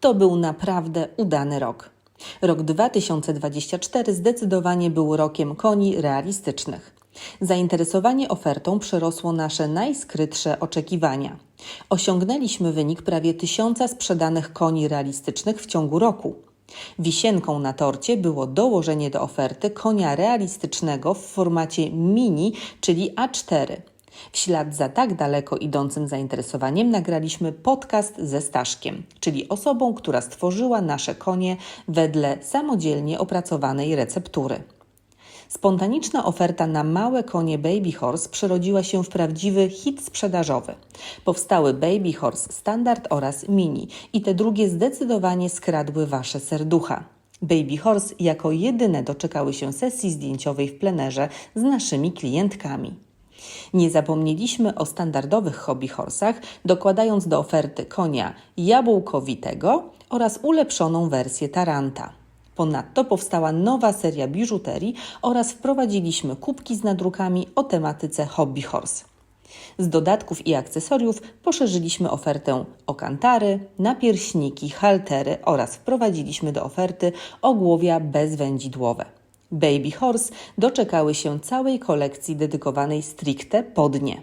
To był naprawdę udany rok. Rok 2024 zdecydowanie był rokiem koni realistycznych. Zainteresowanie ofertą przerosło nasze najskrytsze oczekiwania. Osiągnęliśmy wynik prawie tysiąca sprzedanych koni realistycznych w ciągu roku. Wisienką na torcie było dołożenie do oferty konia realistycznego w formacie mini, czyli A4. W ślad za tak daleko idącym zainteresowaniem nagraliśmy podcast ze Staszkiem, czyli osobą, która stworzyła nasze konie wedle samodzielnie opracowanej receptury. Spontaniczna oferta na małe konie Baby Horse przerodziła się w prawdziwy hit sprzedażowy. Powstały Baby Horse Standard oraz Mini i te drugie zdecydowanie skradły Wasze serducha. Baby Horse jako jedyne doczekały się sesji zdjęciowej w plenerze z naszymi klientkami. Nie zapomnieliśmy o standardowych hobby horsach, dokładając do oferty konia jabłkowitego oraz ulepszoną wersję Taranta. Ponadto powstała nowa seria biżuterii oraz wprowadziliśmy kubki z nadrukami o tematyce hobby horse. Z dodatków i akcesoriów poszerzyliśmy ofertę o kantary, napierśniki, haltery oraz wprowadziliśmy do oferty ogłowia bezwędzidłowe. Baby Horse doczekały się całej kolekcji dedykowanej stricte podnie.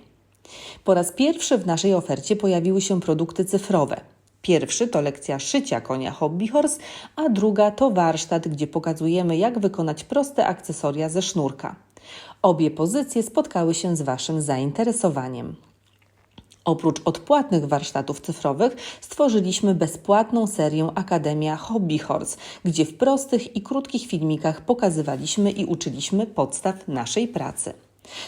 Po raz pierwszy w naszej ofercie pojawiły się produkty cyfrowe. Pierwszy to lekcja szycia konia Hobby Horse, a druga to warsztat, gdzie pokazujemy, jak wykonać proste akcesoria ze sznurka. Obie pozycje spotkały się z Waszym zainteresowaniem. Oprócz odpłatnych warsztatów cyfrowych stworzyliśmy bezpłatną serię Akademia Hobby Horse, gdzie w prostych i krótkich filmikach pokazywaliśmy i uczyliśmy podstaw naszej pracy.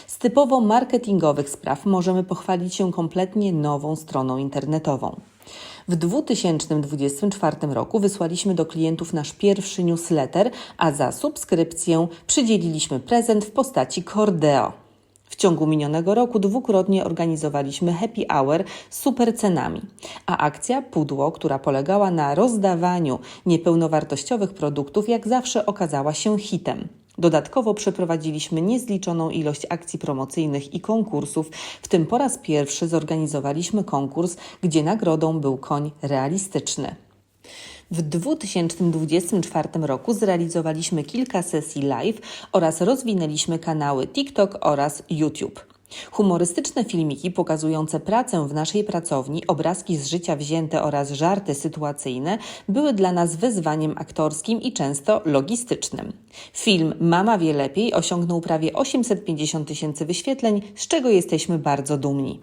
Z typowo marketingowych spraw możemy pochwalić się kompletnie nową stroną internetową. W 2024 roku wysłaliśmy do klientów nasz pierwszy newsletter, a za subskrypcję przydzieliliśmy prezent w postaci Cordeo. Ciągu minionego roku dwukrotnie organizowaliśmy happy hour z super cenami, a akcja Pudło, która polegała na rozdawaniu niepełnowartościowych produktów, jak zawsze okazała się hitem. Dodatkowo przeprowadziliśmy niezliczoną ilość akcji promocyjnych i konkursów, w tym po raz pierwszy zorganizowaliśmy konkurs, gdzie nagrodą był koń realistyczny. W 2024 roku zrealizowaliśmy kilka sesji live oraz rozwinęliśmy kanały TikTok oraz YouTube. Humorystyczne filmiki pokazujące pracę w naszej pracowni, obrazki z życia wzięte oraz żarty sytuacyjne były dla nas wyzwaniem aktorskim i często logistycznym. Film Mama wie lepiej osiągnął prawie 850 tysięcy wyświetleń, z czego jesteśmy bardzo dumni.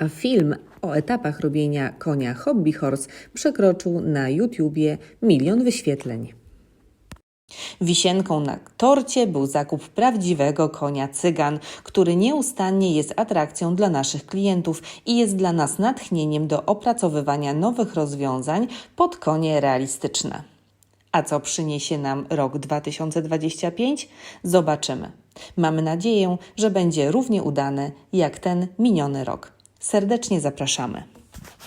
A film o etapach robienia konia Hobby Horse przekroczył na YouTubie milion wyświetleń. Wisienką na torcie był zakup prawdziwego konia cygan, który nieustannie jest atrakcją dla naszych klientów i jest dla nas natchnieniem do opracowywania nowych rozwiązań pod konie realistyczne. A co przyniesie nam rok 2025? Zobaczymy. Mamy nadzieję, że będzie równie udany jak ten miniony rok. Serdecznie zapraszamy.